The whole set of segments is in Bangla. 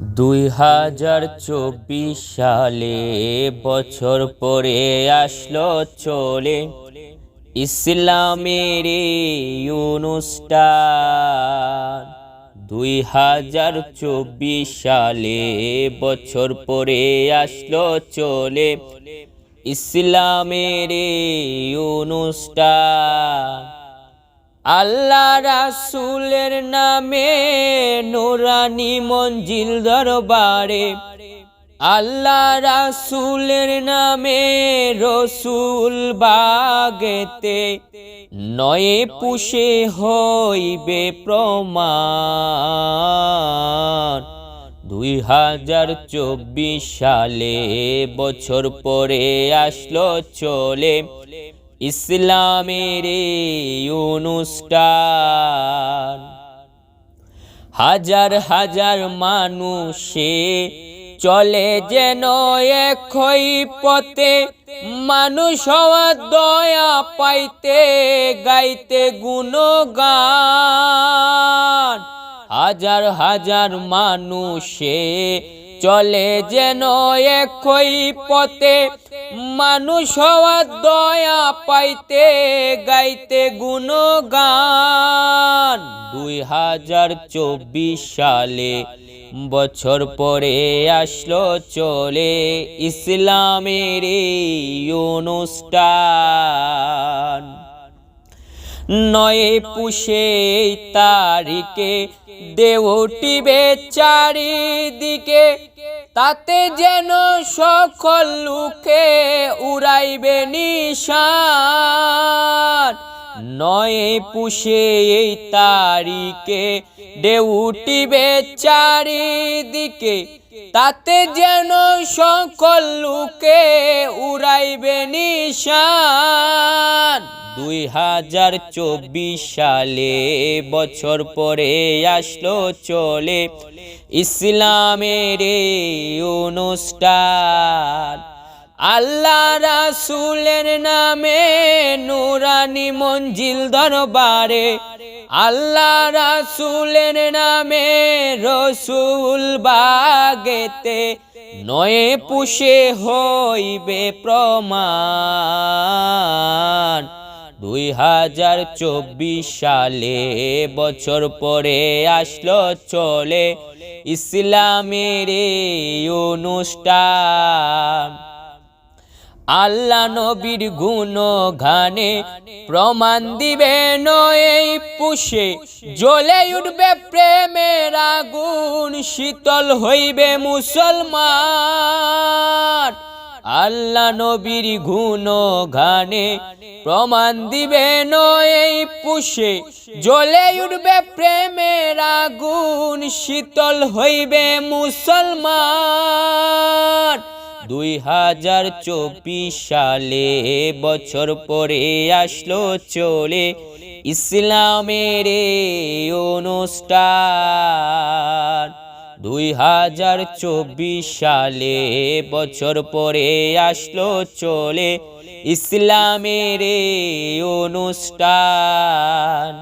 দুই হাজার চব্বিশ সালে বছর পরে আসলো চলে ইসলামের অনুষ্ঠান। দুই হাজার চব্বিশ সালে বছর পরে আসলো চলে ইসলামের অনুষ্ঠান। আল্লাহ রাসুলের নামে নোরানি মঞ্জিল দরবারে। আল্লাহ রাসুলের নামে রসুল বাগেতে নয়ে পুষে হইবে প্রমাণ। দুই হাজার চব্বিশ সালে বছর পরে আসলো চলে। ইসলামের অনুষ্ঠান। হাজার হাজার মানুষে চলে যেন একই পথে, মানুষ দয়া পাইতে, গাইতে গুণগান। হাজার হাজার মানুষে চলে যেন একই পথে। মানুষ হওয়ার দয়া পাইতে, গাইতে গুণগান। দুই হাজার চব্বিশ সালে বছর পরে আসলো চলে ইসলামের এই অনুষ্ঠান। নয় পুষে এই তারিখে দেওটিবে চারিদিকে তাতে যেন সকল লোকে উড়াইবে নিশান। নয় পুষে এই তারিখে দেউটিবে চারিদিকে তাতে যেন সকল লোকে উড়াইবে নিশান। দুই হাজার চব্বিশ সালে বছর পরে আসলো চলে ইসলামের অনুষ্ঠান। আল্লাহ রাসুলের নামে নুরানি মঞ্জিল দরবারে, আল্লাহ রাসুলের নামে রসুল বাগেতে নয়ে পুষে হইবে প্রমাণ। দুই হাজার চব্বিশ সালে বছর পরে আসলো চলে ইসলামের অনুষ্ঠান। আল্লাহ নবীর গুণ গানে প্রমাণ দিবে নয় পুষে, জ্বলে উঠবে প্রেমের আগুন, শীতল হইবে মুসলমান। আল্লাহ নবীর গুণ গানে প্রমাণ দিবে নয় পুষে। জ্বলে উঠবে প্রেমের আগুন, শীতল হইবে মুসলমান। দুই হাজার চব্বিশ সালে বছর পরে আসলো চলে ইসলামের এই অনুষ্ঠান। দুই হাজার চব্বিশ সালে বছর পরে আসলো চলে ইসলামের অনুষ্ঠান।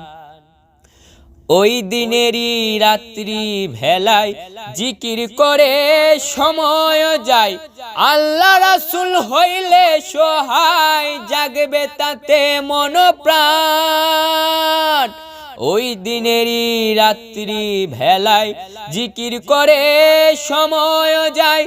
ওই দিনেরই রাত্রি ভেলায় জিকির করে সময় যায়। আল্লাহ রাসুল হইলে সহায় জাগবে তাতে মন প্রাণ ওই দিনেরই রাত্রি ভেলায় জিকির করে, সময় যায়।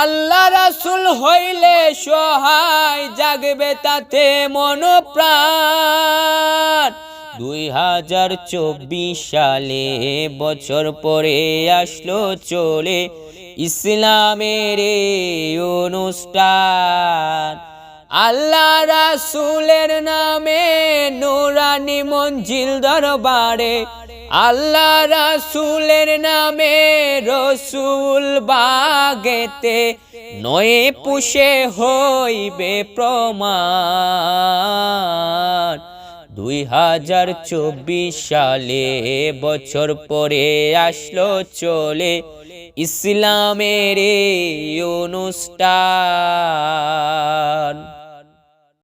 আল্লাহ রাসুল হইলে সহায় জাগবে তাতে মন প্রাণ দুই হাজার চব্বিশ সালে বছর পরে আসলো চলে ইসলামের অনুষ্ঠান। আল্লাহ রাসুলের নামে নোরানি মঞ্জিল দরবারে, আল্লাহ রাসুলের নামে রসুল বাগেতে নয়ে পুষে হইবে প্রমাণ। দুই হাজার চব্বিশ সালে বছর পরে আসলো চলে ইসলামের অনুষ্ঠান।